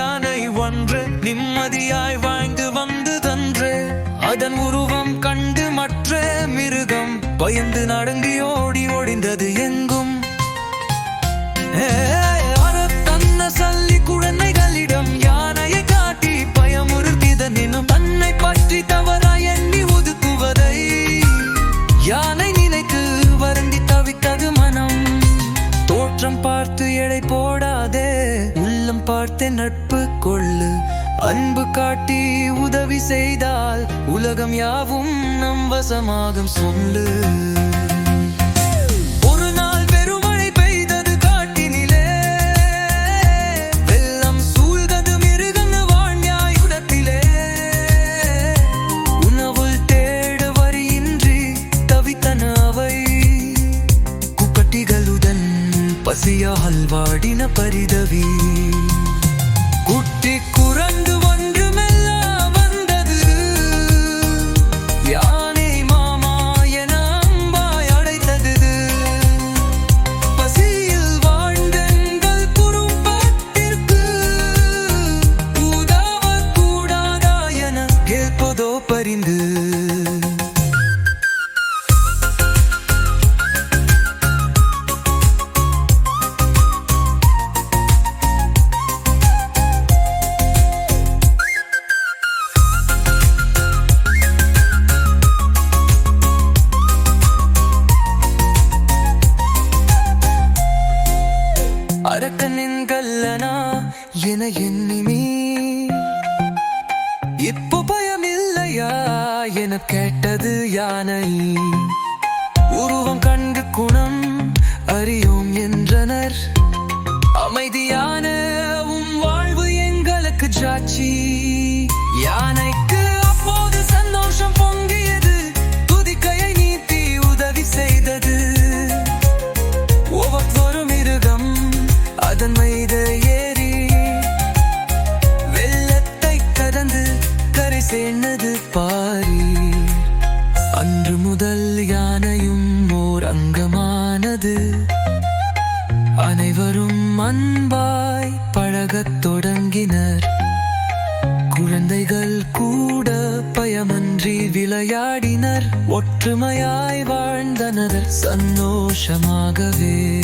யானை ஒன்று நிம்மதியாய் வாழ்ந்து வந்து தன்று. அதன் உருவம் கண்டு மற்ற மிருகம் பயந்து நடங்கி ஓடி ஓடிந்தது எங்கும். தன்ன சல்லி குழந்தைகளிடம் யானையை காட்டி பயமுறுத்திதனினும் தன்னை பற்றி தவறாய் எண்ணி ஒதுக்குவதை யானை நினைத்து வருந்தி தவித்தது மனம். தோற்றம் பார்த்து எடை போடாதே பார்த்து நட்பு கொள்ளு. அன்பு காட்டி உதவி செய்தால் உலகம் யாவும் நம் வசமாகும் சொல்லு. பசியால் அல்வாடின பரிதவி. குட்டி குரண்டு ஒன்று மெல்ல வந்தது. யானை மாமா என அம்பாய் அடைத்தது. பசியில் வாழ்ந்தெங்கள் குறும்பத்திற்கு உதவக் கூடாதா என கேட்பதோ பரிந்து. அரக்கனின் கல்லனா என எண்ணிமீ இப்போ பயம் இல்லையா என கேட்டது யானை. உருவம் கண்டு குணம் அறியோம் என்றனர். அமைதியான உம் வாழ்வு எங்களுக்கு சாட்சி யானை கரை சேர்ந்தது பாரி. அன்று முதல் யானையும் ஓர் அங்கமானது. அனைவரும் அன்பாய் பழகத் தொடங்கினர். குழந்தைகள் கூட பயமன்றி விளையாடினர். ஒற்றுமையாய் வாழ்ந்தனர் சந்தோஷமாகவே.